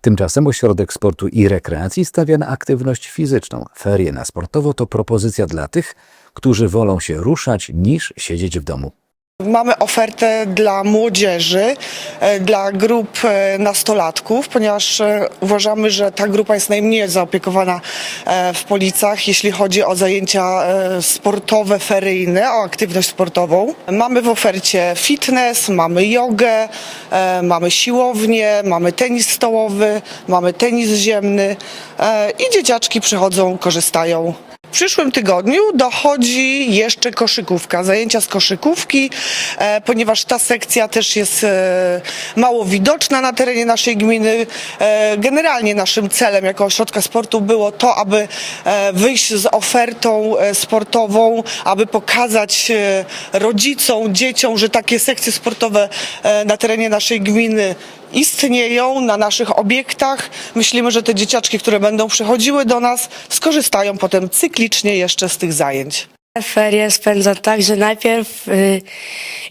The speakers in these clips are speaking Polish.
Tymczasem Ośrodek Sportu i Rekreacji stawia na aktywność fizyczną. Ferie na sportowo to propozycja dla tych, którzy wolą się ruszać niż siedzieć w domu. Mamy ofertę dla młodzieży, e, dla grup e, nastolatków, ponieważ e, uważamy, że ta grupa jest najmniej zaopiekowana w Policach, jeśli chodzi o zajęcia sportowe, feryjne, o aktywność sportową. Mamy w ofercie fitness, mamy jogę, mamy siłownię, mamy tenis stołowy, mamy tenis ziemny i dzieciaczki przychodzą, korzystają w przyszłym tygodniu dochodzi jeszcze koszykówka, zajęcia z koszykówki, e, ponieważ ta sekcja też jest e, mało widoczna na terenie naszej gminy. E, generalnie naszym celem jako ośrodka sportu było to, aby wyjść z ofertą sportową, aby pokazać rodzicom, dzieciom, że takie sekcje sportowe na terenie naszej gminy istnieją na naszych obiektach. Myślimy, że te dzieciaczki, które będą przychodziły do nas, skorzystają potem cyklicznie jeszcze z tych zajęć. Ferie spędzam tak, że najpierw y,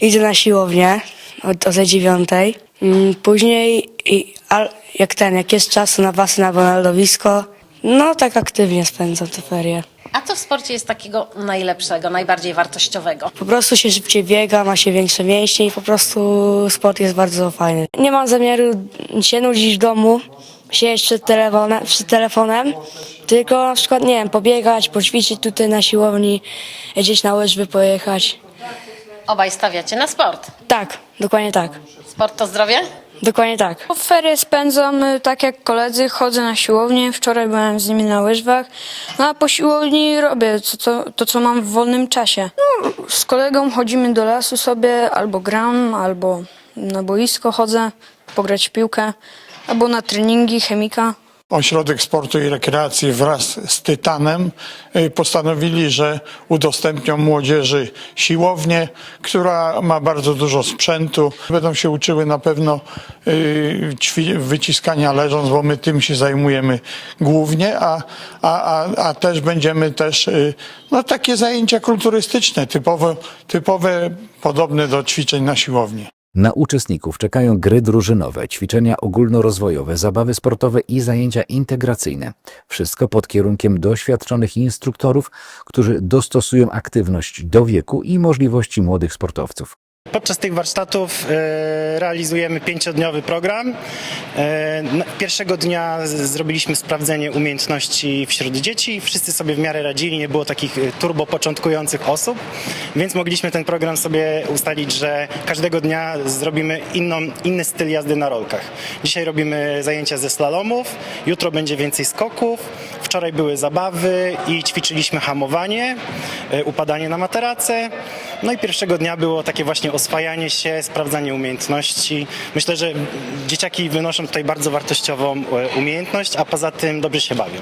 idę na siłownię od, o tej dziewiątej. Mm, Później, i, a, jak ten, jak jest czas na basen albo na lodowisko, no tak aktywnie spędzam te ferie. A co w sporcie jest takiego najlepszego, najbardziej wartościowego? Po prostu się szybciej biega, ma się większe mięśnie i po prostu sport jest bardzo fajny. Nie mam zamiaru się nudzić w domu, siedzieć przed telefonem, przed telefonem tylko na przykład, nie wiem, pobiegać, poćwiczyć tutaj na siłowni, gdzieś na łyżwy pojechać. Obaj stawiacie na sport. Tak, dokładnie tak. Sport to zdrowie? Dokładnie tak. Ferie spędzam y, tak jak koledzy, chodzę na siłownię, wczoraj byłem z nimi na łyżwach, no a po siłowni robię to, co, to, co mam w wolnym czasie. No, z kolegą chodzimy do lasu sobie, albo gram, albo na boisko chodzę, pograć w piłkę, albo na treningi chemika. Ośrodek Sportu i Rekreacji wraz z Tytanem y, postanowili, że udostępnią młodzieży siłownię, która ma bardzo dużo sprzętu. Będą się uczyły na pewno y, wyciskania leżąc, bo my tym się zajmujemy głównie, a, a, a, a też będziemy też y, no, takie zajęcia kulturystyczne, typowo, typowe, podobne do ćwiczeń na siłowni. Na uczestników czekają gry drużynowe, ćwiczenia ogólnorozwojowe, zabawy sportowe i zajęcia integracyjne. Wszystko pod kierunkiem doświadczonych instruktorów, którzy dostosują aktywność do wieku i możliwości młodych sportowców. Podczas tych warsztatów e, realizujemy pięciodniowy program. E, pierwszego dnia zrobiliśmy sprawdzenie umiejętności wśród dzieci. Wszyscy sobie w miarę radzili, nie było takich e, turbo początkujących osób, więc mogliśmy ten program sobie ustalić, że każdego dnia zrobimy inną, inny styl jazdy na rolkach. Dzisiaj robimy zajęcia ze slalomów, jutro będzie więcej skoków. Wczoraj były zabawy i ćwiczyliśmy hamowanie, upadanie na materacę. No i pierwszego dnia było takie właśnie oswajanie się, sprawdzanie umiejętności. Myślę, że dzieciaki wynoszą tutaj bardzo wartościową e, umiejętność, a poza tym dobrze się bawią.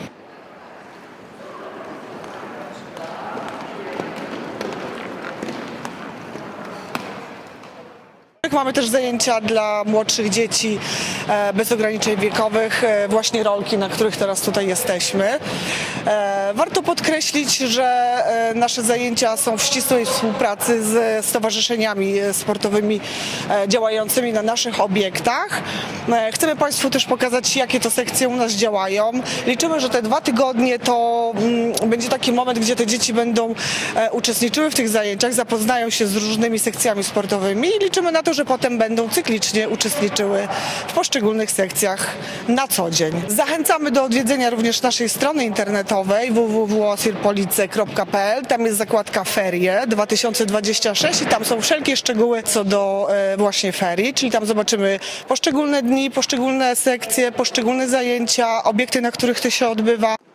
Mamy też zajęcia dla młodszych dzieci e, bez ograniczeń wiekowych, e, właśnie rolki, na których teraz tutaj jesteśmy. E, Warto podkreślić, że e, nasze zajęcia są w ścisłej współpracy z stowarzyszeniami sportowymi e, działającymi na naszych obiektach. Chcemy Państwu też pokazać, jakie to sekcje u nas działają. Liczymy, że te dwa tygodnie to mm, będzie taki moment, gdzie te dzieci będą uczestniczyły w tych zajęciach, zapoznają się z różnymi sekcjami sportowymi i liczymy na to, że potem będą cyklicznie uczestniczyły w poszczególnych sekcjach na co dzień. Zachęcamy do odwiedzenia również naszej strony internetowej www.osirpolice.pl. Tam jest zakładka ferie 2026 i tam są wszelkie szczegóły co do e, właśnie ferii, czyli tam zobaczymy poszczególne dni, poszczególne sekcje, poszczególne zajęcia, obiekty, na których to się odbywa.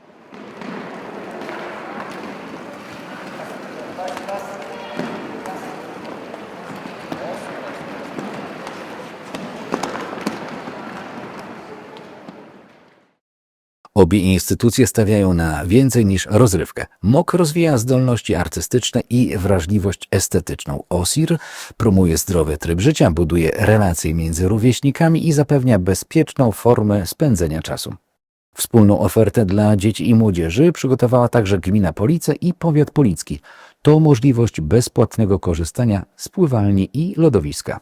Obie instytucje stawiają na więcej niż rozrywkę. MOK rozwija zdolności artystyczne i wrażliwość estetyczną. OSIR promuje zdrowy tryb życia, buduje relacje między rówieśnikami i zapewnia bezpieczną formę spędzenia czasu. Wspólną ofertę dla dzieci i młodzieży przygotowała także gmina Police i powiat policki. To możliwość bezpłatnego korzystania z pływalni i lodowiska.